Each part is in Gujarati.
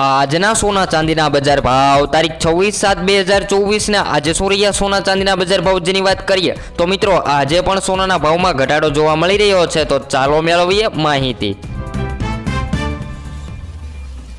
આજના સોના ચાંદીના બજાર ભાવ, તારીખ છવ્વીસ સાત બે હજાર ચોવીસના, આજે શું સોના ચાંદીના બજાર ભાવ જેની વાત કરીએ, તો મિત્રો આજે પણ સોનાના ભાવમાં ઘટાડો જોવા મળી રહ્યો છે, તો ચાલો મેળવીએ માહિતી.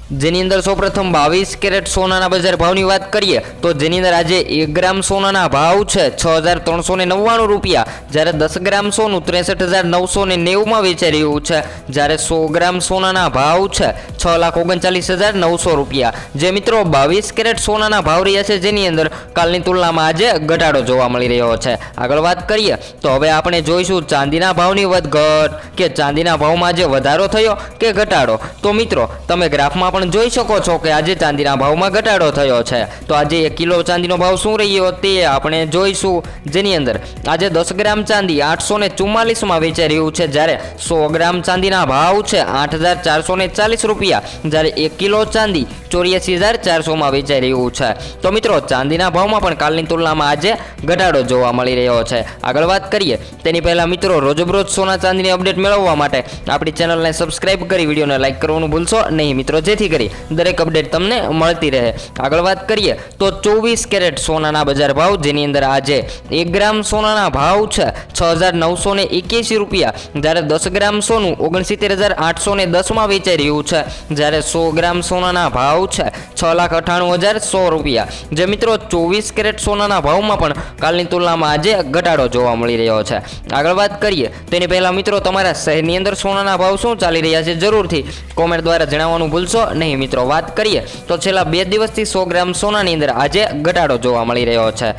જેની અંદર સૌપ્રથમ બાવીસ કેરેટ સોનાના બજાર ભાવની વાત કરીએ, તો જેની અંદર આજે એક ગ્રામ સોનાના ભાવ છે છ હજાર ત્રણસો ને નવ્વાણું રૂપિયા. જ્યારે દસ ગ્રામ સોનું ત્રેસઠ હજાર નવસો ને નેવુંમાં વેચાઈ રહ્યું છે, જ્યારે સો ગ્રામ સોનાના ભાવ છે છ લાખ ઓગણચાલીસ હજાર નવસો રૂપિયા. જે મિત્રો બાવીસ કેરેટ સોનાના ભાવ રહ્યા છે, જેની અંદર કાલની તુલનામાં આજે ઘટાડો જોવા મળી રહ્યો છે. આગળ વાત કરીએ, તો હવે આપણે જોઈશું ચાંદીના ભાવની વધઘટ, કે ચાંદીના ભાવમાં આજે વધારો થયો કે ઘટાડો. તો મિત્રો, તમે ગ્રાફમાં પણ જોઈ શકો છો કે આજે ચાંદીના ભાવમાં ઘટાડો થયો છે. તો આજે એક કિલો ચાંદીનો ભાવ શું રહ્યો તે આપણે જોઈશું. જેની અંદર આજે દસ ગ્રામ ચાંદી આઠસો ને ચુમ્માલીસમાં વેચાઈ રહ્યું છે. જ્યારે સો ગ્રામ ચાંદીના ભાવ છે આઠ હજાર ચારસો ને ચાલીસ રૂપિયા. જ્યારે એક કિલો ચાંદી ચોર્યાસી હજાર ચારસોમાં વેચાઈ રહ્યું છે. તો મિત્રો, ચાંદીના ભાવમાં પણ કાલની તુલનામાં આજે ઘટાડો જોવા મળી રહ્યો છે. આગળ વાત કરીએ, તેની પહેલાં મિત્રો, રોજબરોજ સોના ચાંદીની અપડેટ મેળવવા માટે આપણી ચેનલને સબસ્ક્રાઈબ કરી, વિડીયોને લાઇક કરવાનું ભૂલશો નહીં. મિત્રો જેથી કરી. દરેક અપડેટ તમને મળતી રહે. આગળ વાત કરીએ તો ચોવીસ કેરેટ સોનાના બજાર ભાવ, જેની અંદર આજે એક ગ્રામ સોનાના ભાવ છે છ હજાર નવસો ને એક્યાસી રૂપિયા. જ્યારે દસ ગ્રામ સોનું ઓગણસિત્તેર હજાર આઠસો ને દસમાં વેચાઈ રહ્યું છે. જ્યારે સો ગ્રામ સોનાના ભાવ છે છ લાખ અઠ્ઠાણું હજાર સો રૂપિયા. જે મિત્રો ચોવીસ કેરેટ સોનાના ભાવમાં પણ કાલની તુલનામાં આજે ઘટાડો જોવા મળી રહ્યો છે. આગળ વાત કરીએ, તેની પહેલાં મિત્રો તમારા શહેરની અંદર સોનાના ભાવ શું ચાલી રહ્યા છે જરૂરથી કોમેન્ટ દ્વારા જણાવવાનું ભૂલશો નહીં. મિત્રો વાત કરીએ, તો છેલ્લા બે દિવસથી સો ગ્રામ સોનાની અંદર આજે ઘટાડો જોવા મળી રહ્યો છે.